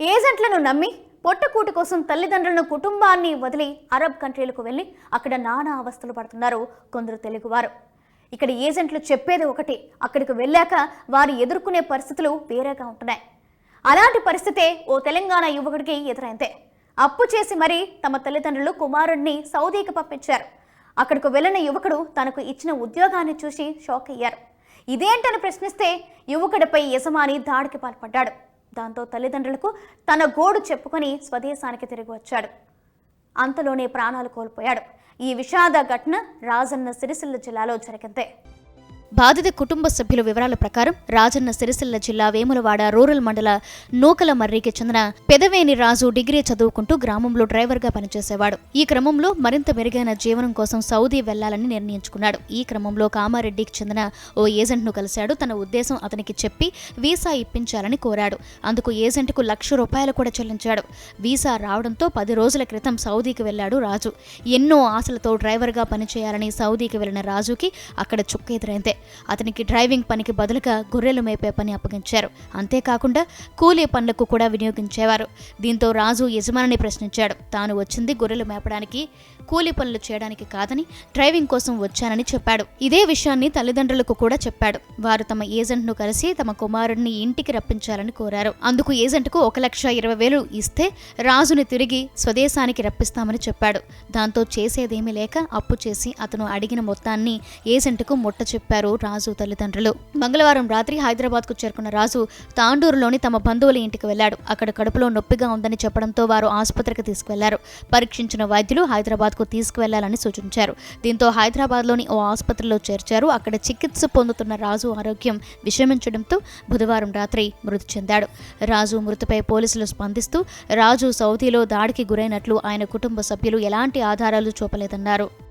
ఏజెంట్లను నమ్మి పొట్టకూటి కోసం తల్లిదండ్రులను కుటుంబాన్ని వదిలి అరబ్ కంట్రీలకు వెళ్ళి అక్కడ నానా అవస్థలు పడుతున్నారు కొందరు తెలుగువారు. ఇక్కడ ఏజెంట్లు చెప్పేది ఒకటి అక్కడికి వెళ్ళాక వారు ఎదుర్కొనే పరిస్థితులు వేరేగా ఉంటున్నాయి. అలాంటి పరిస్థితే ఓ తెలంగాణ యువకుడికి ఎదురైందే. అప్పు చేసి మరీ తమ తల్లిదండ్రులు కుమారుడిని సౌదీకి పంపించారు. అక్కడికి వెళ్ళిన యువకుడు తనకు ఇచ్చిన ఉద్యోగాన్ని చూసి షాక్ అయ్యారు. ఇదేంటని ప్రశ్నిస్తే యువకుడిపై యజమాని దాడికి పాల్పడ్డాడు. దాంతో తల్లిదండ్రులకు తన గోడు చెప్పుకొని స్వదేశానికి తిరిగి వచ్చాడు. అంతలోనే ప్రాణాలు కోల్పోయాడు. ఈ విషాద ఘటన రాజన్న సిరిసిల్ల జిల్లాలో జరిగింది. బాధిత కుటుంబ సభ్యుల వివరాల ప్రకారం రాజన్న సిరిసిల్ల జిల్లా వేములవాడ రూరల్ మండల నూకల మర్రికి చెందిన పెదవేని రాజు డిగ్రీ చదువుకుంటూ గ్రామంలో డ్రైవర్గా పనిచేసేవాడు. ఈ క్రమంలో మరింత మెరుగైన జీవనం కోసం సౌదీ వెళ్ళాలని నిర్ణయించుకున్నాడు. ఈ క్రమంలో కామారెడ్డికి చెందిన ఓ ఏజెంట్ను కలిశాడు. తన ఉద్దేశం అతనికి చెప్పి వీసా ఇప్పించాలని కోరాడు. అందుకు ఏజెంట్కు లక్ష రూపాయలు కూడా చెల్లించాడు. వీసా రావడంతో పది రోజుల క్రితం సౌదీకి వెళ్ళాడు రాజు. ఎన్నో ఆశలతో డ్రైవర్గా పనిచేయాలని సౌదీకి వెళ్ళిన రాజుకి అక్కడ చుక్క ఎదురైందే అతనికి డ్రైవింగ్ పనికి బదులుగా గొర్రెలు మేపే పని అప్పగించారు. అంతేకాకుండా కూలీ పనులకు కూడా వినియోగించేవారు. దీంతో రాజు యజమానిని ప్రశ్నించాడు. తాను వచ్చింది గొర్రెలు మేపడానికి కూలీ పనులు చేయడానికి కాదని డ్రైవింగ్ కోసం వచ్చానని చెప్పాడు. ఇదే విషయాన్ని తల్లిదండ్రులకు కూడా చెప్పాడు. వారు తమ ఏజెంట్ను కలిసి తమ కుమారుడిని ఇంటికి రప్పించాలని కోరారు. అందుకు ఏజెంట్కు ఒక లక్ష ఇరవై వేలు ఇస్తే రాజుని తిరిగి స్వదేశానికి రప్పిస్తామని చెప్పాడు. దాంతో చేసేదేమీ లేక అప్పు చేసి అతను అడిగిన మొత్తాన్ని ఏజెంట్కు ముట్ట చెప్పారు రాజు తల్లిదండ్రులు. మంగళవారం రాత్రి హైదరాబాద్కు చేరుకున్న రాజు తాండూరులోని తమ బంధువుల ఇంటికి వెళ్ళాడు అక్కడ కడుపులో నొప్పిగా ఉందని చెప్పడంతో వారు ఆసుపత్రికి తీసుకువెళ్ళారు. పరీక్షించిన వైద్యులు హైదరాబాద్కు తీసుకువెళ్ళాలని సూచించారు. దీంతో హైదరాబాద్లోని ఓ ఆసుపత్రిలో చేర్చారు. అక్కడ చికిత్స పొందుతున్న రాజు ఆరోగ్యం విషమించడంతో బుధవారం రాత్రి మృతి చెందాడు. రాజు మృతిపై పోలీసులు స్పందిస్తూ రాజు సౌదీలో దాడికి గురైనట్లు ఆయన కుటుంబ సభ్యులు ఎలాంటి ఆధారాలు చూపలేదన్నారు.